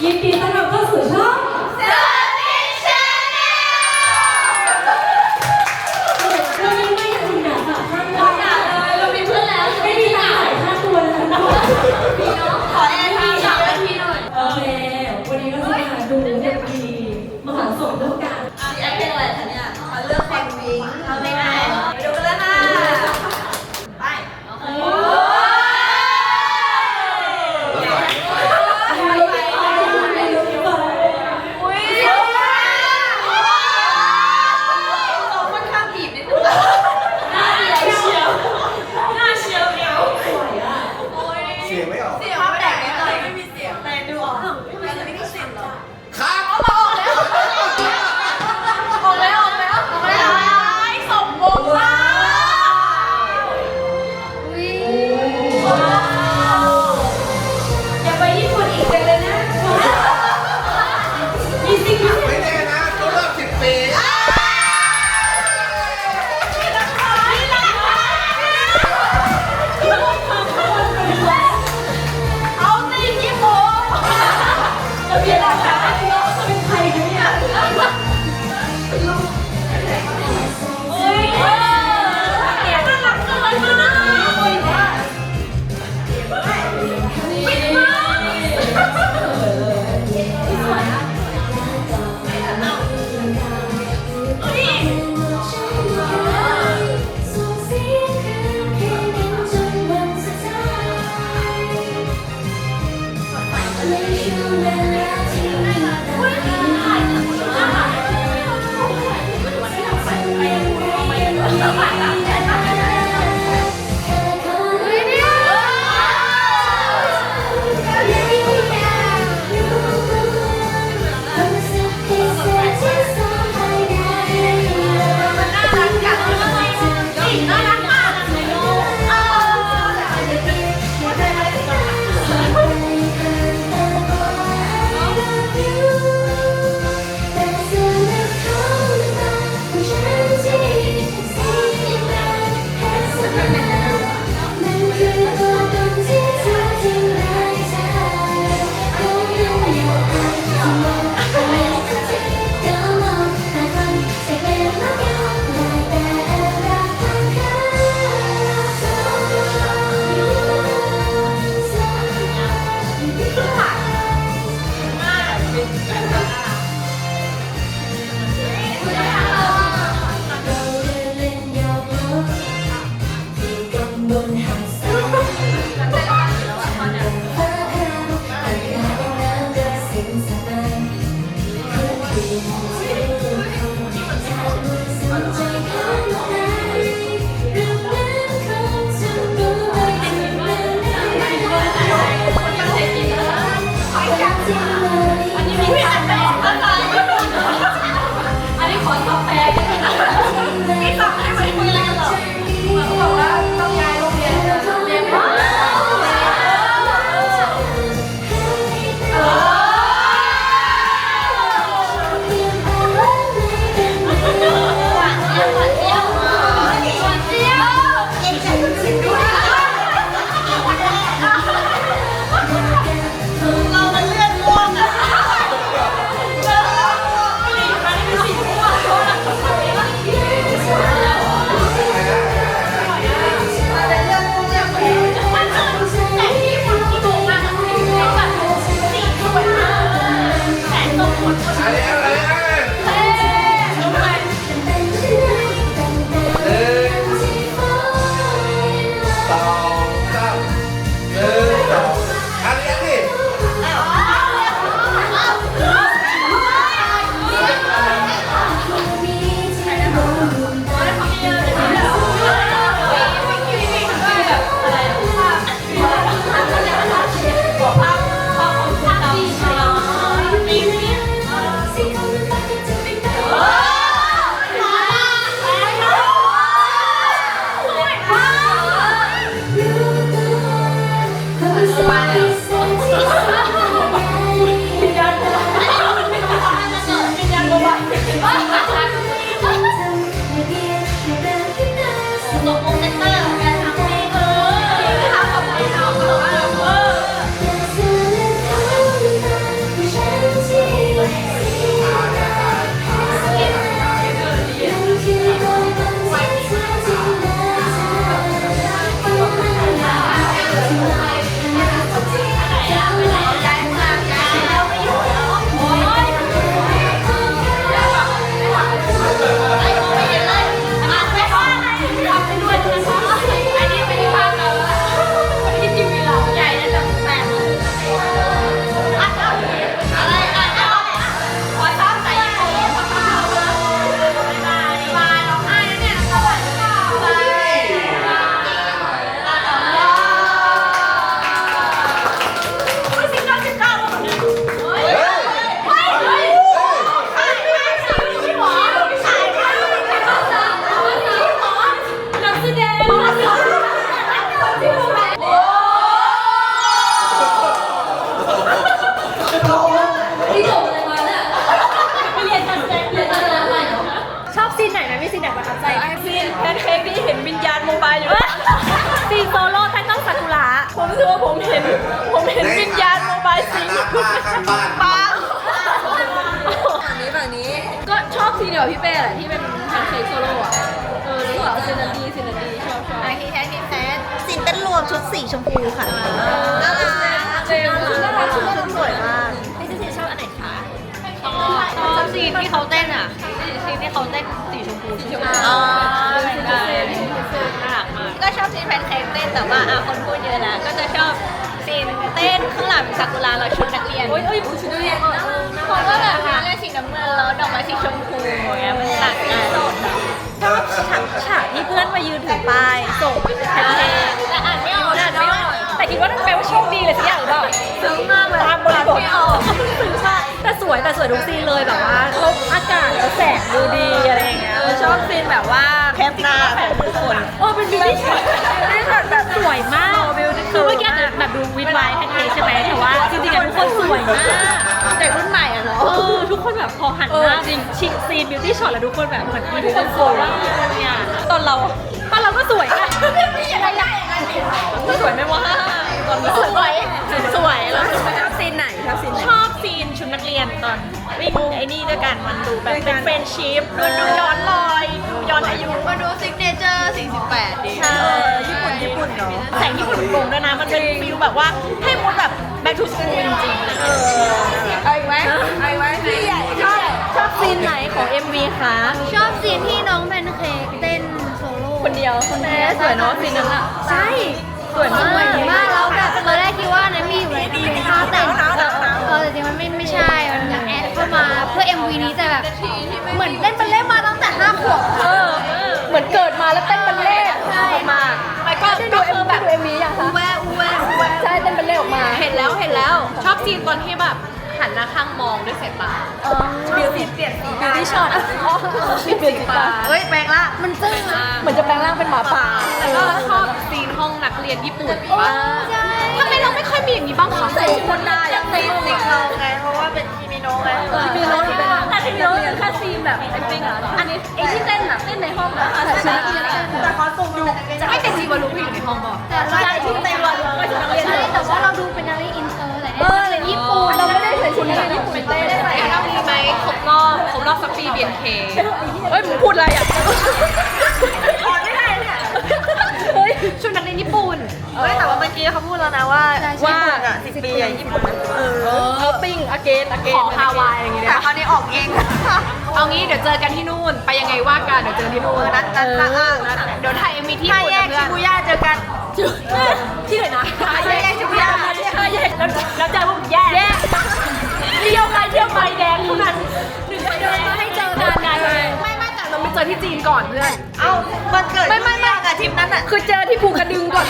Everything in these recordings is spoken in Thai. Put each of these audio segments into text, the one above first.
音变 ซีนโซโล่ใต้ต้นซากุระผมรู้สึกว่าผมเห็น ผมเห็นวิญญาณโมบายสิงบ้านข้างบ้านปังฝั่งนี้ฝั่งนี้ ก็ชอบซีนเดียวกับพี่เป้แหละที่เป็นแพนเค้กโซโล่อะเออรู้สึกว่าซีนนั้นดีซีนนั้นดีชอบชอบไอทีแทนทีแทนซีนเต้นรวมชุดสีชมพูค่ะน่ารักเจมส์น่ารักชุดสวยมากพี่ซีชอบอันไหนคะชอบซีนที่เขาเต้นอะซีนที่เขาเต้นสีชมพูสีชมพู ซีนแพนเค้กเต้นแต่ว่าอะคนพูดเยอะนะก็จะชอบซีนเต้นข้างหลังซากุระเราชุดนักเรียนโอ้ยเอ้ยผู้ชุดนักเรียนเออเออน่าเพรัราะกว่าแบบค่ะนี้เลยสีน้ำเงินแล้วดอกไม้สีชมพูอย่างเงี้ยมันต่างกันชอบฉากฉากที่เพื่อนมายืนถือป้ายส่งแพนเค้กแต่อ่านไม่ออกอ่านไม่ออกแต่คิดว่านั่นแปลว่าโชคดีเลยสักอย่างหรือเปล่าซึ้งมากเลยตามบริบทใช่แต่ สวยแต่สวยทุกซีนเลยแบบว่าลมอากาศแล้วแสงดูดีอะไรอย่างเงี้ยเออชอบซีนแบบว่าแคปหน้าสวยนเออเป็นบิวตี้ช็อตบิวตี้ช็อตแบบสวยมากคือเมื่อกี้อาจจะแบบดูวิดไวท์แพนเค้กใช่ไหมแต่ว่าจริงๆอะทุกคนสวยมากเด็กรุ่นใหม่อะเนาะเออทุกคนแบบพอหันหน้าจริงชิคซีนบิวตี้ช็อตแล้วทุกคนแบบเหมือนมีทุกคนสวยมากเนี่ยตอนเราตอนเราก็สวยอะสวยไหมวะตอนเราสวยสวยแล้วชอบซีนไหนชอบซีนไหนชอบซี นชุดนักเรียนตอนวิ่งไอ้นี่ด้วยกันมันดูแบบเป็นเฟรนชิพมันดูย้อนรอยดูย้อนอายุมาดูซิกเนเจอร์48ดีใช่ญี่ปุ่นญี่ปุ่นเนาะแต่งญี่ปุ่นโกงด้วยนะมันเป็นฟิลแบบว่าให้มูดแบบ back to school จริงๆเลยเอาอีกไหมเอาอีกไหมพี่ใหญ่ชอบชอบซีนไหนของ MV คะชอบซีนที่น้องแพนเค้กเต้นโซโล่คนเดียวคนแรกสวยเนาะซีนนั้นอะใช่สวยมากสวยมากแล้วแบบ นั้นมีอยู่ในท่าเต้นเออแต่จริงๆมันไม่ไม่ใช่ มันแบบแอดเข้ามาเพื่อ MV นี้แต่แบบเหมือนเล่นบัลเล่ต์มาตั้งแต่5ขวบเออเหมือนเกิดมาแล้วเต้นบัลเล่ต์ใช่มากแล้วก็ดูเอ็มแบบดู MV ยังคะแวะแวะแวใช่เต้นบัลเล่ต์ออกมาเห็นแล้วเห็นแล้ว ชอบซีนตอนที่แบบหันหน้าข้างมองด้วยสายตาบิวตี้เปลี่ยนบิวตี้ช็อตอ๋อเปลี่ยนสีตาเฮ้ยแปลงละมันจึ้งเหมือนจะแปลงร่างเป็นหมาป่าแล้วก็ชอบซีนห้องนักเรียนญี่ปุ่นว่าใช่ทำไมาไนี้บ้างคะใส่ชุดคนได้อะซีนซีนเราไงเพราะว่าเป็นคิมิโนะไงคิมิโนะเป็นแต่คิมิโนะคือแค่ซีนแบบจริงๆอะอันนี้ไอ้ที่เต้นแบบเต้นในห้องอะใช่ใช่แต่คอสตูมดูจะให้แต่ซีวารุไปอยู่ในห้องบอกแต่ว่าใช่ที่เต้นวันก็ชุดนักเรียนใช่แต่ว่าเราดูเป็นนักเรียนอินเตอร์แต่เนี่ยนักเรียนญี่ปุ่นเราไม่ได้ใส่ชุดนักเรียนญี่ปุ่นเต้นได้ไหมเรามีไหมครบรอบครบรอบสักปีเบียนเคเฮ้ยมึงพูดอะไรอะ มื่อกี้เขาพูดแล้วนะว่าว่าสิบปีอะญี่ปุ่นเออเอาติ้งอเกนอเกนขอฮาวายอย่างงี้แต่คราวนี้ออกเองเอางี้เดี๋ยวเจอกันที่นู่น ไปยังไงว่ากันเดี๋ยวเจอที่นู่นนัดนัดนัดเดี๋ยวถ่ายเอ็มวีที่ญี่ปุ่นแยกชิบูย่าเจอกันที่ไหนนะห้าแยกชิบูย่าห้าแยกแล้วแล้วใจพวกแยกแยกเที่ยวไปเที่ยวไปแดงเท่านั้นหนึ่งไปแดงให้เจอกันไงไม่ไม่แต่เราไปเจอที่จีนก่อนเพื่อนเอ้าวันเกิดไม่ไม่ไม่กับทริปนั้นอะคือเจอที่ภูกระดึงก่อน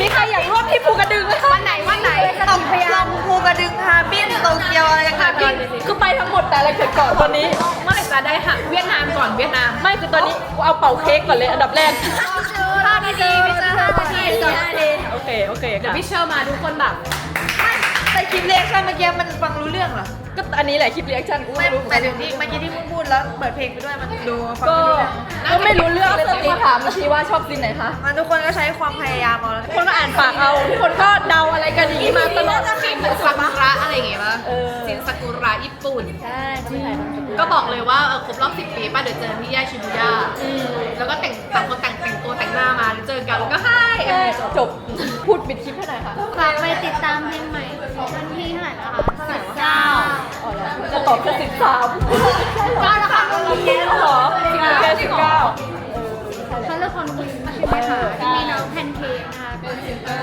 มีใครอยากร่วมที่ภูกระดึงไหมคะวันไหนวันไหนตองลงภูกระดึงฮาร์บินโตเกียวอะไรกันก่อนคือไปทั้งหมดแต่อะไรเกิดก่อนตอนนี้เมื่อไหร่จะได้ค่ะเวียดนามก่อนเวียดนามไม่คือตอนนี้กูเอาเป่าเค้กก่อนเลยอันดับแรกห้านาทีไม่เจอห้านาทีก่อนโอเคโอเคเดี๋ยวค่ะพี่เชอร์มาทุกคนแบบ แต่คลิปเรียกชั่นเมื่อกี้มันฟังรู้เรื่องเหรอ ก็อันนี้แหละคลิปเรียกชั่นกูไม่ไม่รู้แต่ถึงที่เมื่อกี้ที่พูดพูดแล้วเปิดเพลงไปด้วยมันดูฟังก็รู้เรื่องก็ไม่รู้เรื่องเลยตีถามมาทีว่าชอบซีนไหนคะ มันทุกคนก็ใช้ความพยายามเอาแล้วทุกคนก็อ่านปากเอาทุกคนก็เดาอะไรกันอย่างนี้มาตลอด ซีนซากุระอะไรอย่างเงี้ยป่ะเออ ซีนซากุระญี่ปุ่น ใช่ที่ไหนก็บอกเลยว่าเออครบรอบ 10 ปีป่ะเดี๋ยวเจอที่แยกชิบูย่าแล้วก็แต่งต่างคนแต่งแต่งตัวแต่งหน้ามาแล้วเจอกันแล้วก็ ให้จบพูดปิดคลิปให้หน่อยค่ะฝากไปติดตามเพลงใหม่วันที่เท่าไหร่นะคะสิบเก้าอ๋อเหรอจะตอบแค่สิบสามเก้าแล้วค่ะตรงนี้แค่เหรอสิบแค่สิบเก้าคัลเลอร์คอนวินใช่ไหมคะที่มีน้องแพนเค้กนะคะเป็นซิงเกิล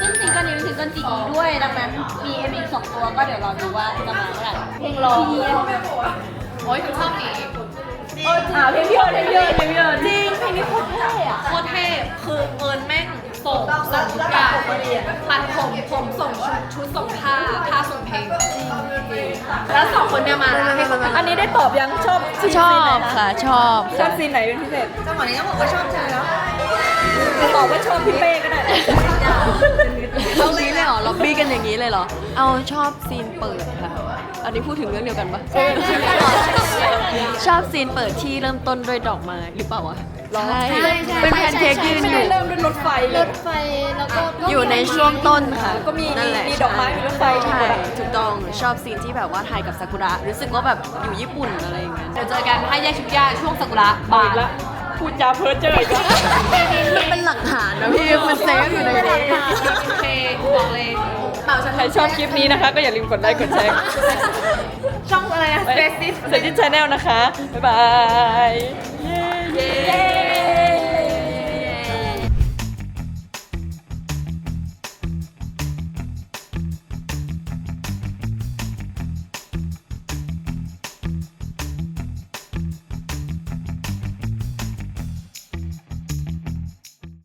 ซึ่งซิงเกิลนี้เป็นซิงเกิลจีอีด้วย ดังนั้นมีเอ็มอีกสองตัวก็เดี๋ยวรอดูว่าจะมาเมื่อไหร่เพลงรอโอ้ยคือชอบนี้ อ่าเพลงพี่เอิญเพลงพี่เอิญเพลงพี่เอิญจริงเพลงนี้โคตรเท่อะ โคตรเท่คือเอิญแม่งส่งส่งทุกอย่างตัดผมผมส่งชุดชุดส่งผ้าผ้าส่งเพลงแล้วสองคนเนี่ยมาให้เขาอันนี้ได้ตอบยังชอบซีนชอไหนบนะค่ะชอบชอบซีนไหนเป็นพิเศษจังหวะนี้ต้องบอกว่าชอบเธอแล้วตอบว่าชอบพี่เป้ก็ได้เอางี้เลยเหรอล็อบบี้กันอย่างนี้เลยเหรอ เอาชอบซีนเปิดค่ะ อันนี้พูดถึงเรื่องเดียวกันปะชอบซีนเปิดที่เริ่มต้นด้วยดอกไม้หรือเปล่าวะใช่ใช่ใช่เป็นแพนเค้กยืนไม่อได้ยู่ เริ่มด้วยรถไฟรถไฟแล้วก็ก็อยู่ในช่วงต้นค่ะก็มีนั่นแหละมีดอกไม้มีรถไฟใช่ถูกต้องชอบซีนที่แบบว่าถ่ายกับซากุระรู้สึกว่าแบบอยู่ญี่ปุ่นอะไรอย่างเงี้ยเดี๋ยวเจอกันให้แยกชิบูย่าช่วงซากุระบาบาอีกแล้วพูดจาเพ้อเจ้ออีกแล้ว มันเป็นหลักฐานนะพี่มันเซฟอยู่ในนี้โอเคบอกเลย เปล่าฉันใครชอบคลิปนี้นะคะ ก็อย่าลืมกดไลค์กดแชร์ช่องอะไรนะเสร็จที่ชาแนลนะคะ บ๊ายบาย เย้